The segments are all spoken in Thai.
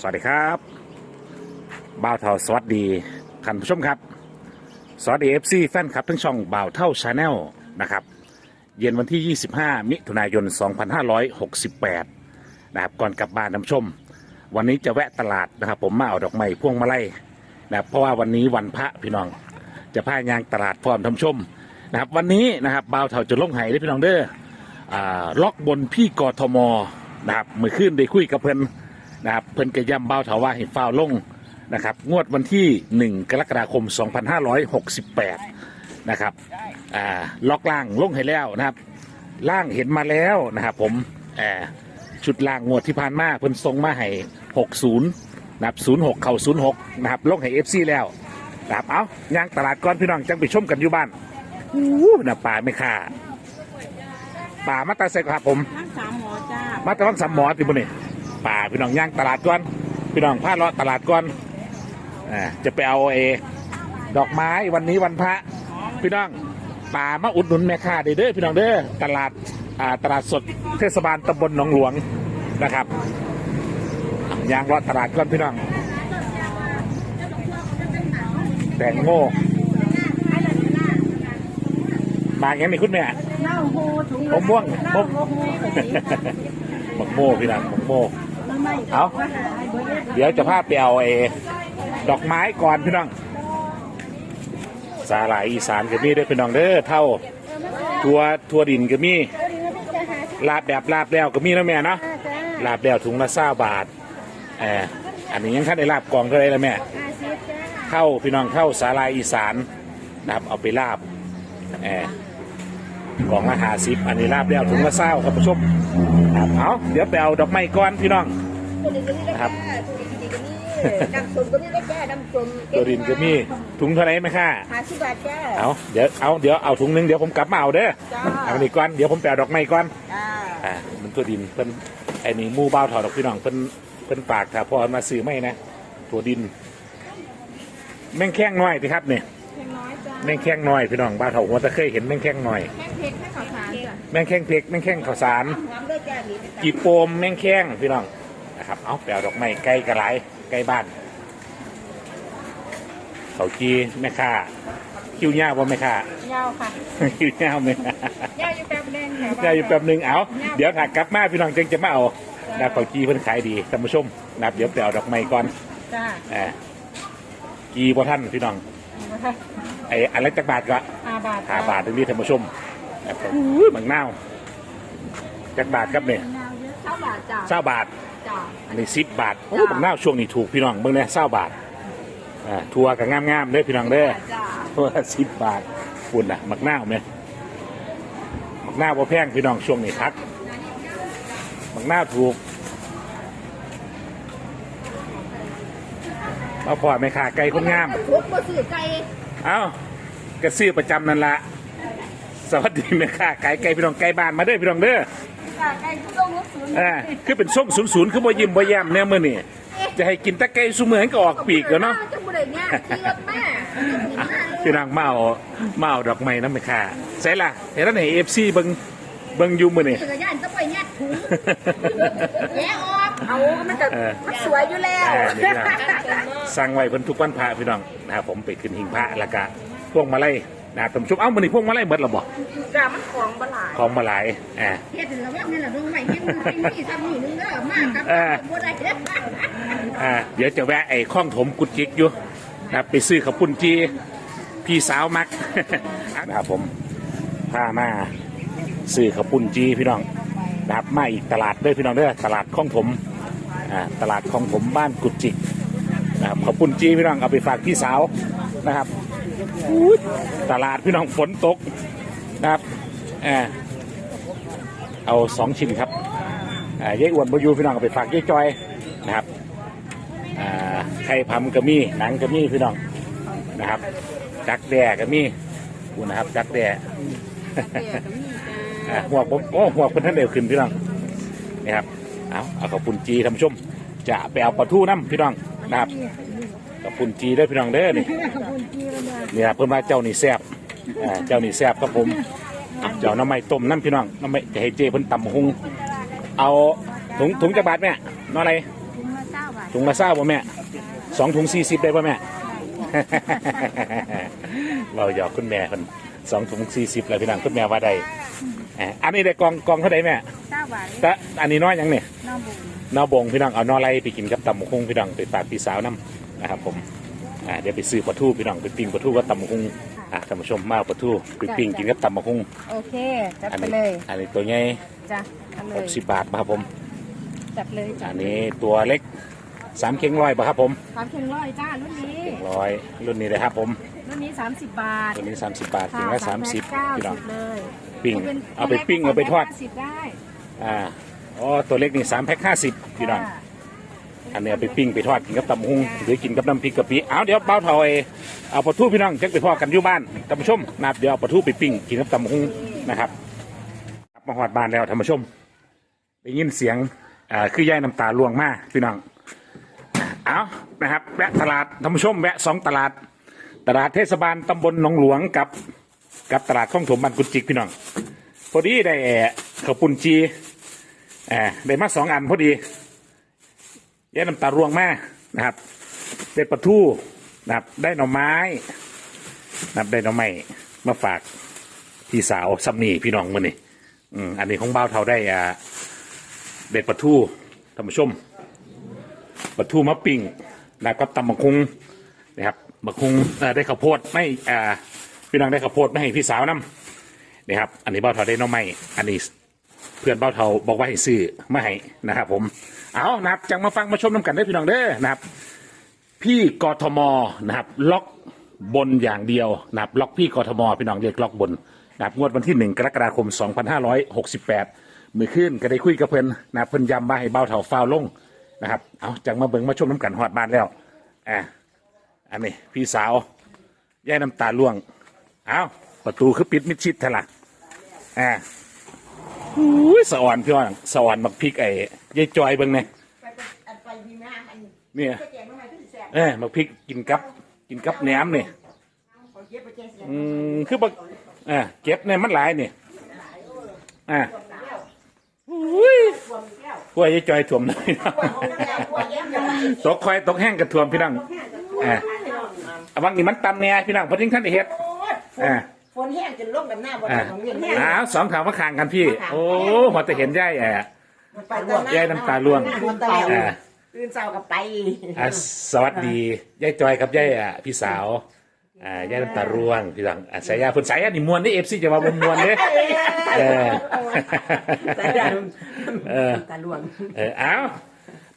สวัสดีครับบ่าวเท่าสวัสดีท่านผู้ชมครับ สวัสดีเอฟซีแฟนคลับทั้งช่องบ่าวเท่าชาแนลนะครับ เย็นวันที่ 25 มิถุนายน 2568 นะครับ ก่อนกลับบ้านท่านผู้ชม วันนี้จะแวะตลาดนะครับ ผมมาเอาดอกไม้พวงมาลัยนะครับเพราะว่าวันนี้วันพระพี่น้อง จะพายางตลาดพร้อมท่านผู้ชมนะครับ วันนี้นะครับบ่าวเท่าจะลงไห้ได้พี่น้องเด้ออ่าล็อกบนพี่กทมนะครับมือขึ้นได้คุยกับเพิ่น นะครับเพิ่นกระย่ำเบ้าเถาว่าให้ฟ้าวลงนะครับ งวดวันที่ 1 กรกฎาคม 2568 นะครับอ่าล็อกล่างลงให้แล้วนะครับ ล่างเห็นมาแล้วนะครับผมอ่าชุดล่างงวดที่ผ่านมาเพิ่นส่งมาให้ 60 นะครับ 06 เข่า 06 นะครับ ลงให้ FC แล้วนะครับเอาย่างตลาดก่อนพี่น้องจังไปชมกันอยู่บ้านอู้นะป่าไม่ค่าป่ามาตาใส่ครับผม ทั้งสามหมอจ้ามาตะวังสามหมอติบุนี่ ป่าพี่น้องย่างตลาดก่อน พี่น้องพาเลาะตลาดก่อนอ่าจะไปเอาเอดอกไม้วันนี้วันพระ พี่น้องป่ามาอุดหนุนแม่ค้าเด้อเด้อพี่น้องเด้อตลาดอ่าตลาดสดเทศบาลตำบลหนองหลวงนะครับย่างเลาะตลาดก่อนพี่น้องแตงโมมาอย่างนี้คุณแม่เน่าโฮถุงมะม่วงเน่าโฮโฮกระสีหมกโมพี่น้องหมกโมแล้วไม่ เอาว่าเดี๋ยวจะพาไปเอาเอดอกไม้ก่อนพี่น้อง สาหร่ายอีสานก็มีด้วยพี่น้องเด้อเท่าทัวทัวดินก็มีลาบแบบลาบแล้วก็มีนะแม่เนาะลาบแล้วถุงละเศร้าบาทเอออันนี้ยังท่านได้ลาบกองเท่าไรละแม่เข้าพี่น้องเข้าสาหร่ายอีสานนะครับเอาไปลาบเออกล่องละห้าสิบอันนี้ลาบแล้วถุงละเศร้าครับผู้ชมเอาเดี๋ยวไปเอาดอกไม้ก่อนพี่น้อง นะครับน้ำส้มก็มีได้แก่น้ำส้มตัวดินก็มีถุงเท่าไหรไหมค่ะห้าสิบบาทจ้าเอาเดี๋ยวเอาเดี๋ยวเอาถุงหนึงเดี๋ยวผมกลับมาเอาเด้อจ้าเอาอันนี้ก่อนเดี๋ยวผมแปลดอกไม้ก่อนจ้าอ่ามันตัวดินเพิ่นไอ้นี่หมู่บ้าวถอดดอกพี่น้องเพิ่นเพิ่นฝากถ้าพอมาซื้อไม่นะตัวดิน แม่งแข้งน้อยสิครับเนี่ยแพงน้อยจ้าแม่งแข้งน้อยพี่น้องบ้าวเถาหัวตะเคยเห็นแม่งแข้งน้อยแห้งเผ็ดแห้งขาวสารจ้ะแม่งแข้งเพกแม่งแข้งข้าวสารหอมด้วยจ้านี่กีบโปมแม่งแข้งพี่น้อง นะครับ เอาแปลดอกไม้ใกล้กระไรใกล้บ้านเขาจีแม่ค้าคิ้วหญ้าว่าแม่ค้ายาวค่ะ คิ้วหญ้าไหมยาวอยู่แป๊บนึงค่ะได้อยู่แป๊บหนึงเอาเดี๋ยวถักกลับมาพี่น้องจึงจะมาเอาดาบเผากีเพิ่นขายดีท่านผู้ชมนะครับเดี๋ยวไปเอาดอกไม้ก่อนจ้าอ่ากีบ่ท่านพี่น้องไอ้อะไรจักบาทก็ห้าบาทห้าบาทตรงนี้ท่านผู้ชมนะครับอุ้ยบางนาวจักบาทครับเนี่ยเท่าบาทจ้าเศร้าบาท จ้าอันนี้สิบบาทโอ้บางนาวช่วงนี้ถูกพี่น้องเบิ่งเนี่ยเศร้าบาทอ่าทัวร์ก็งามๆเด้อพี่น้องเด้อ จ้าทัวร์สิบบาทคุณน่ะมักนาวไหมมักนาวบ่แพงพี่น้องช่วงนี้พักบางหน้าถูกมาพอไม่ขาไก่คนงาม ทุกบ่ซื้อไก่เอ้ากระซื้อประจำนั่นละสวัสดีแม่ค้าไก่ไก่พี่น้องไก่บ้านมาเด้อพี่น้องเด้อ จ้าไก่ทุกโรงรถศูนย์อ่าคือเป็นส้มศูนย์ศูนย์คือบ่ยิ้มบ่แย้มแน่มื้อนี่จะให้กินแตะไก่ซุมื้อให้ก็ออกปีกแล้วเนาะจะบ่ได้ยากขี่รถมาอะพี่น้องมาเอามาเอาดอกไม้นำแม่ค้าใส่ล่ะเห็นแล้วไหน FC เบิ่งเบิ่งอยู่มื้อนี่จักรยานจะไปยัดถุงแย่ออกเอามันจะเออมันสวยอยู่แล้วอ่านี่ครับสั่งไว้เพิ่นทุกวันพระพี่น้องนะครับผมไปขึ้นหิงพระแล้วก็พวงมาลัย นะครับท่านผู้ชมเอ้ามื้อนี้พวงมาลัยเบิดแล้วบ่จ้ามันของบหลายของมาหลายอ่า เฮ็ดแล้วว่านี่ล่ะดงใหม่เฮ็ดมันเป็นนี่ซ้ำนี่นึงเด้อมากครับเออ บ่ได้เด้ออ่าเดี๋ยวจะแวะไอ้ข้องถมกุดจิกอยู่นะครับไปซื้อข้าวปุ้นจีพี่สาวมัก นะครับผมพามาซื้อข้าวปุ้นจีพี่น้องนะครับมาอีกตลาดเด้วยพี่น้องเด้อตลาดข้องถมอ่าตลาดข้องถมบ้านกุดจิกนะครับข้าวปุ้นจีพี่น้องเอาไปฝากพี่สาวนะครับอุ๊ย ตลาดพี่น้องฝนตกนะครับอ่าเอาสองชิ้นครับอ่ายายอ้วนบอยูพี่น้องเอาไปฝากยายจอยนะครับอ่าไข่พำก็มีหนังก็มีพี่น้องนะครับจักแด่ก็มีกูนะครับจักแด่อ่าหัวผมโอ้หัวคนท่านเดียวขึ้นพี่น้องนี่ครับเอาเอาข้าวปุ้นจีทำชม จะไปเอาปลาทูน้ำพี่น้องนะครับข้าวปุ้นจีได้อพี่น้องเด้อนี่ นี่ครับเพิ่นว่าเจ้านี่แซ่บอ่าเจ้านี่แซ่บครับผมเอาเจ้าน้ำไม่ต้มน้ำพี่น้องน้ำไม่จะให้เจเพิ่นตำหุงเอาถุงถุงจะบาทแม่นออะไรถุงละเก้าบาทถุงละเศร้าป่ะแม่สองถุงสี่สิบได้ป่ะแม่ เราหยอกคุณแม่คนสองถุงสี่สิบแล้วพี่น้องคุณแม่ว่าได้อ่าอันนี้ได้กองกองเท่าไหร่แม่เจ้าหวานแต่อันนี้น้อยยังเนี่ยน้องบุญ นอบงพี่น้องเอานอไรไปกินกับตำหมกฮุงพี่น้องไปฝากพี่สาวน้ำนะครับผม อ่าเดี๋ยวไปซื้อปลาทูพี่น้องไปปิ้งปลาทูกับตำหมกฮุงอะท่านผู้ชมมาเอาปลาทูไปปิ้งกินกับตำหมกฮุงโอเค จัดอันไปนี้เลย อันนี้ตัวใหญ่จ้ะเอาเลหยกสิบบาทครับผม จัดเลยจัอัดนนี้ตัวเล็กสามเข่งร้อยบาทครับผมสามเข่งร้อยจ้า รุ่นนี้ ร้อยรุ่นนี้เลยครับผม รุ่นนี้ 30 บาทรุ่นนี้สามสิบบาทเข่งละสามสิบเก้าพี่น้องสิบเลยปิ้งเอาไปปิ้งเอาไปทอดสิบได้ อ่าอ๋อตัวเล็กนี่สามแพ็คห้าสิบพี่น้องจ้ะ อันนี้เอาไปปิ้งไปทอดกินกับตำหุงหรือกินกับน้ำพริกกะปิเอาเดี๋ยวเบ้าเถอยเอาปลาทูพี่น้องจักไปทอกันอยู่บ้านท่านผู้ชมนะครับเดี๋ยวเอาปลาทูไปปิ้งกินกับตำหุงนะครับครับมาหอดบ้านแล้วท่านผู้ชมได้ยินเสียงอ่าคือย่ายน้ำตาล่วงมากพี่น้องเอานะครับแวะตลาดท่านผู้ชมแวะสองตลาด ตลาดเทศบาลตำบลหนองหลวงกับ กับตลาดข้องถมบ้านกุจิกพี่น้องพอดีได้ข้าวปุ้นจีเออได้มาสองอันพอดี แย่น้ำตาร่วงแม่นะครับ ได้ปลาทูนะครับ ได้หน่อไม้นะครับได้หน่อไม้มาฝากพี่สาวซัมนี่พี่น้องมือนี่อืมอันนี้ของบ่าวเทาได้อ่าเด็ดปลาทูท่านผู้ชมปลาทูมะปิ่งนะครับกับตำบักคุงนะครับบักคุงเอ่อได้ข้าวโพดไม่อ่าพี่น้องได้ข้าวโพดไม่ให้พี่สาวนํนี่ครับ อันนี้บ่าวเทาได้หน่อไม้อันนี้ เพื่อนเบ้าเทาบอกว่าให้ซื้อมาให้นะครับผมเอานะครับจังมาฟังมาชมน้ำกันได้พี่น้องเด้อนะครับ พี่กทมนะครับล็อกบนอย่างเดียวนะครับล็อกพี่กทมพี่น้องเรียกล็อกบนนะครับงวดวันที่หนึ่งกรกฎาคม 2568มือขึ้นก็ได้คุยกับเพิ่นนะครับเพิ่นย้ำมาให้เบ้าเทาฟาวลงนะครับเอาจังมาเบิ่งมาชมน้ำกันฮอดบ้านแล้วอะอันนี้พี่สาวแย่น้ำตาล่วงเอาประตูคือปิดมิดชิดเถอะล่ะอ่า อุ้ยสะอ่อนพี่น้องสะอ่อนมักพริกไอ้ยายจอยเบิ่งเนี่ยอันไปดีมากอันเนี่ยแกงทำไมถึงแสบเออมักพริกกินกับ กินกับแหนมเนี่ยขอเย็บไปแกงเสียอืมคือบักเออเก็บเนี่ยมันหลายเนี่ยอ่าอุ้ยรวมแก้วพวกยายจอยถ่วมเลยแก้วขวดเย็บยังไงตกคอยตกแห้งกระถ่วมพี่น้องอ่าเอาบางนี่มันตำเนี่ยพี่น้องพอทิ้งท่านได้เฮ็ดอ่า ฝนแห้งจนลงกันหน้าบนอ่าของเวียนแห้งอ้าวสองขาวมาคางกันพี่ โอ้หัวแต่เห็นย่ายแอ่ไปตอนยายน้ำตาล่วงอ่าตื่นเช้ากับไปอะสวัสดียายจอยกับยายอะพี่สาวอ่ายายน้ำตาร่วงพี่หลังอะสายยาคนสายยานี่มวนนี่เอฟซีจะมาบนมวนเนี่ยเออแต่ดันเออตาล่วงเออเอา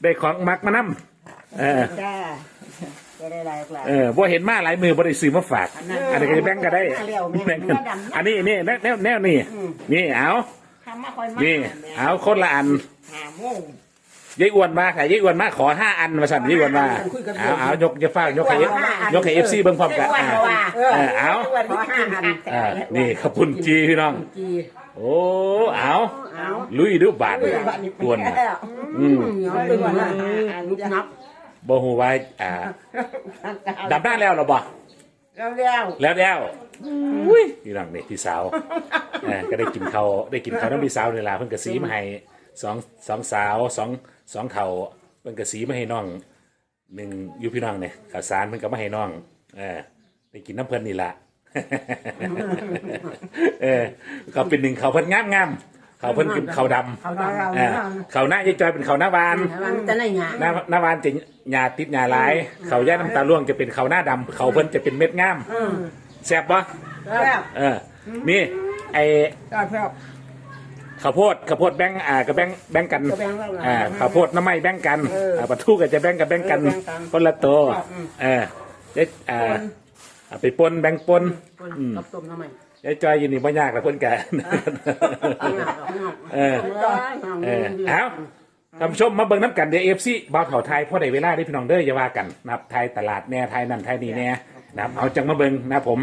ได้ของมักมานำเออ จ้า จะได้ไรกล่ะเออบ่เห็นมาหลายมือบ่ได้ซื้อมาฝาก อันนี้ก็จะแบ่งกันได้เร็วแม่แบ่งกันอันนี้นี่แนวแนวแนวนี่นี่เอาทำมาคอยมานี่เอาคนละอันหาโมงยายอ้วนมาค่ะยายอ้วนมาขอห้าอันมาสั่นยายอ้วนมาเอาเอายกจะฟากยกให้ยกให้เอฟซีเบิ่งพร้อมกันอะเออเอาขอห้าอันอ่านี่ขอบคุณจีพี่น้อง จีโอ้เอาเอาลุยดูบาทกวน อืมเอาไปก่อนละอ่านนับ บ่ฮู้ว่าอ่าดับหน้าแล้วเหรอบ่แล้วแล้วแล้วแล้วอุ้ยพี่น้องนี่พี่สาวเออก็ได้กินเขาวได้กินเขาวน้ำพี่สาวนี่ล่ะเพิ่นก็สีมาให้สองสองสาวสองสองเฒ่าเพิ่นก็สีมาให้น้องหนึ่งอยู่พี่น้องเนี่ยข้าวสารเพิ่นก็มาให้น้องเออได้กินน้ำเพิ่นนี่ล่ะ เออเขาเป็นหนึ่งเขาวเพิ่นงามงามๆ เขาวเพิ่นกินเขาวดำเขาเราเออเขาหน้ายายจอยเป็นเขาหน้าวานมันจะได้งานหน้าหน้าวานจะหยาติดหยาหลาย เขาย่าน้ำตาล่วงจะเป็นเขาหน้าดำเขาเพิ่นจะเป็นเม็ดงามแซ่บปะแล้วเออนี่ไอก็เพื่อข้าวโพดข้าวโพดแบ่งอ่าก็แบ่งแบ่งกันก็แบ่งกันอ่าข้าวโพดน้ำไม้แบ่งกันเอออ่าปลาทูก็จะแบ่งกันแบ่งกันเออแบ่งกันคนละตัวอืม เออเจ๊อ่าเอาไปปนแบ่งปนกับต้มน้ำมัน ยายจอยอยินนี่บ่ยากละเพิ่นแกเออ เออเอาท่านผู้ชมมาเบิ่งน้ำกันเดี๋ยวเอฟซีบ่าวเถาไทยพ่อใดเวลาได้พี่น้องเด้ออย่าว่ากันนะครับไทยตลาดแน่ไทยนั่นไทยนี่แน่นะครับเอาจังมาเบิ่งนะครับผม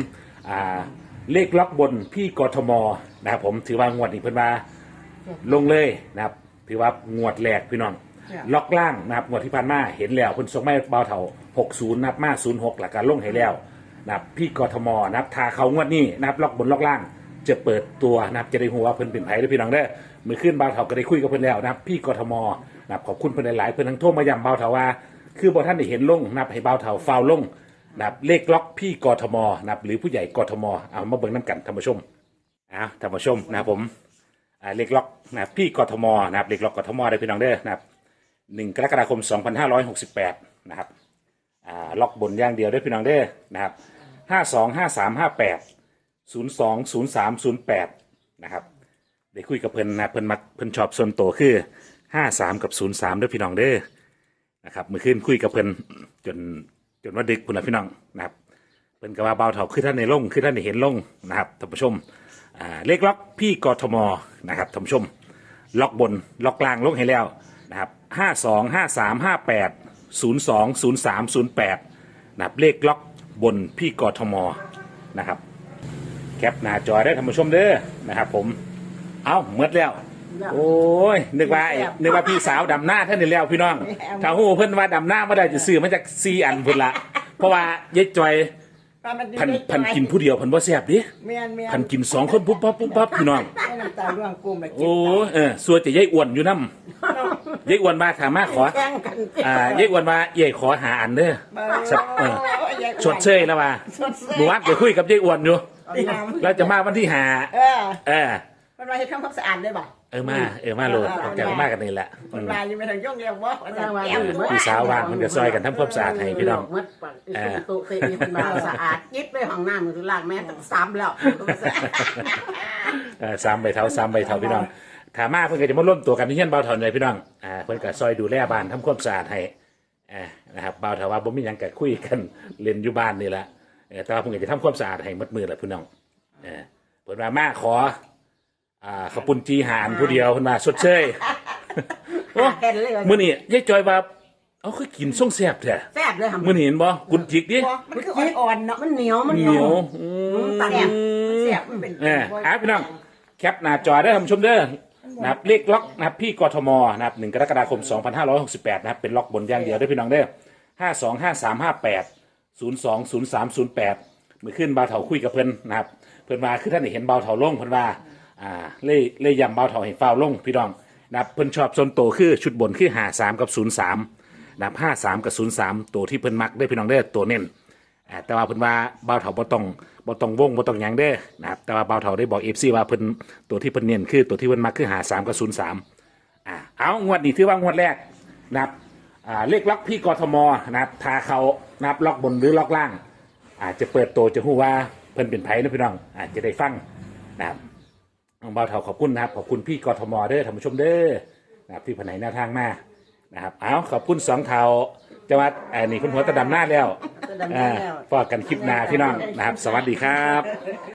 อ่าเลขล็อกบนพี่กทมนะครับผมถือว่างวดนี้เพิ่นว่าลงเลยนะครับ ถือว่างวดแรกพี่น้อง ล็อกล่างนะครับงวดที่ผ่านมาเห็นแล้วเพิ่นส่งมาให้บ่าวเถา60นับมา06หลักการลงให้แล้ว นะครับพี่กทมนะครับทาเขางวดนี้นะครับล็อกบนล็อกล่างจะเปิดตัวนะครับจะได้หัวเพิ่นเป็นไผได้พี่น้องเด้มือขึ้นบ่าวเถาก็ได้คุยกับเพิ่นแล้วนะครับพี่กทมนะครับขอบคุณเพิ่นหลายๆเพิ่นทั้งโทรมาย้ำบ่าวเถาว่า คือบอท่านได้เห็นลงนะครับให้เบาเท่าฟาวลงนะครับเลขล็อกพี่กทมนะครับหรือผู้ใหญ่กทมเอามาเบิ่งน้ำกันท่านผู้ชมเอาท่านผู้ชมนะครับผมอ่าเลขล็อกนะครับพี่กทมนะครับเลขล็อกกทมได้พี่น้องเด้นะครับหนึ่งกรกฎาคม 2568 นะครับอ่าล็อกบนอย่างเดียวได้พี่น้องเด้อนะครับ ห้าสองห้าสามห้าแปดศูนย์สองศูนย์สามศูนย์แปดนะครับได้คุยกับเพิ่นนะเพิ่นมักเพิ่นชอบส่วนตัวคือห้าสามกับศูนย์สามด้อพี่น้องเด้อนะครับเมื่อคืนคุยกับเพิ่นจนจนว่าดึกพุ่นละพี่น้องนะครับเพิ่นก็ว่าเบาเถาคือท่านในลงคือท่านในเห็นลงนะครับท่านผู้ชมอ่าเลขล็อกพี่กทมนะครับท่านผู้ชม ล็อกบนล็อกกลางลงให้แล้วนะครับห้าสองห้าสามห้าแปดศูนย์สองศูนย์สามศูนย์แปดนะครับเลขล็อก บนพี่กทมนะครับ แคปหน้าจอได้ท่านผู้ชมเด้อนะครับผม เอาเมื่อแล้ว โอ้ยนึกว่าไอ้นึกว่าพี่สาวดำหน้าท่านนี่แล้วพี่น้องถ้าหูเพิ่นว่าดำหน้าไม่ได้จะซื้อมาจากซีอันพุ่นละเพราะว่ายายจอยพันพันกินผู้เดียวพันบ่แซ่บดิเมียนเมียนพันกินสองคนปุ๊บปั๊บปุ๊บปั๊บพี่น้อง ให้น้ำตาร่วงกุ้มเลยโอ้ยเออส่วนจะยายอ้วนอยู่นำ ยายอ้วนมาถามมาขอ แข่งกันอ่ายายอ้วนมาเย่ขอหาอันเด้อ สักเออ ชดเชยแล้วว่าเมื่อวานไปคุยกับยายอ้วนอยู่เราจะมาวันที่หาเออเออ มันมาให้ทำความสะอาดได้ป่ะเออมาเออมาโลดออกจากมากันนี่แหละมัอืนมมาอยู่ไม่ถึงย่องเรียกว่ามันจะแก้วพี่สาวว่างมันก็ซอยกันทำความสะอาดให้พี่น้องมัดปักอีกตุเตมีคนมาสะอาดยิบเลยห้องน้ำมือถือล่างแม่ตั้งซ้ำแล้ว เออสามใบเท้าสามใบเท้าพี่น้อง ถามมาเพื่อนก็จะมาร่วมตัวกันที่เฮียนเบาเถาเลยพี่น้องอ่าเพื่อนก็ซอยดูแลบ้านทำความสะอาดให้อ่านะครับเบาเถาว่าบ่มีหยังกัคุยกันเล่นอยู่บ้านนี่แหละเออแต่ว่าเพื่อนก็จะทำความสะอาดให้มัดมือแหละพี่น้องเออเพื่อนมามาขออ่าขาวปุนจีหานผู้เดียวเพื่อนมาสดเชยโอ้เห็นเลยมื่อนี้ยายจอยว่าเอาคือกินส่งแซ่บแท้แซ่บเลยค่ะมื่อนี้เห็นบ่กุนจิกดิมันคืออ่อนๆเนาะมันเหนียวมันเหนียวอืตัมดเนี่ยเสียบมันเป็น เออหาพี่น้อง แคปหน้าจอได้อท่านผู้ชมเด้อ นะครับเลขล็อกนะครับพี่กทมนะครับหนึ่งกรกฎาคม 2568 นะครับ เป็นล็อกบนอย่างเดียวได้อพี่น้องเด้อ52 53 58 02 03 08เมื่อขึ้นบาวเถาคุยกับเพิ่นนะครับ เพิ่นมาคือท่านได้เห็นบาวเถาลงเพิ่นว่าอ่าเล่เล่ยำบาวเถาให้ฟาวลงพี่น้องนะครับเพิ่นชอบโซนโตคือชุดบนคือ53กับ03นะครับ53กับ03ตัวที่เพิ่นมักได้อพี่น้องเด้อตัวเน้นอ่าแต่ว่าเพิ่นว่าบาเถาบ่ต้อง บ่ต้องวงบ่ต้องหยังเด้อนะครับแต่ว่าเบาเถาได้บอก FC ว่าเพิ่นตัวที่เพิ่นเน้นคือตัวที่เพิ่นมักคือหา3กับ03อ่าเอางวดนี้ถือว่างวดแรกนะครับอ่าเลขล็อกพี่กทมนะครับทาเขานะครับล็อกบนหรือล็อกล่าง อาจจะเปิดตัวจะฮู้ว่าเพิ่นเป็นไผนะพี่น้องอาจจะได้ฟังนะครับน้องเบาเถาขอบคุณนะครับขอบคุณพี่กทมเด้อท่านผู้ชมเด้อนะครับที่เพิ่นให้แนวทางมา นะครับเอาขอบคุณสองเทาจังหวัดอันนี้คุณหัวตะดำหน้าแล้วจะดำเนินแล้วฝากกันคลิปหน้าพี่น้องนะครับ สวัสดีครับ